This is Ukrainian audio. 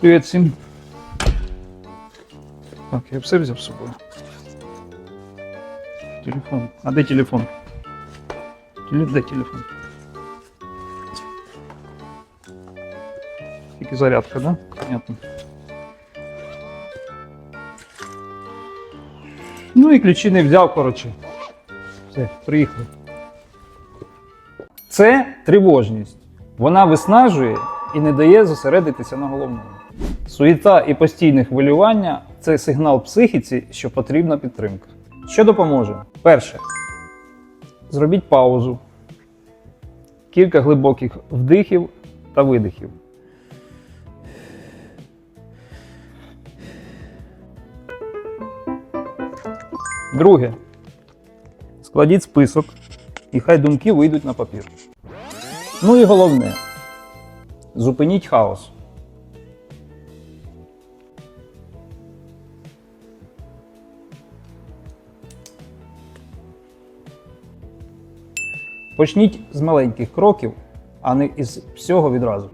Привіт всім. Так, я все взяв з собою. Телефон. А де телефон? Теле- Де телефон? Тільки зарядка, да? Понятно. Ну і ключі не взяв, коротше. Все, приїхали. Це тривожність. Вона виснажує і не дає зосередитися на головному. Суєта і постійне хвилювання це сигнал психіці, що потрібна підтримка. Що допоможе? Перше. Зробіть паузу. Кілька глибоких вдихів та видихів. Друге. Складіть список, і хай думки вийдуть на папір. Ну і головне. Зупиніть хаос. Почніть з маленьких кроків, а не із всього відразу.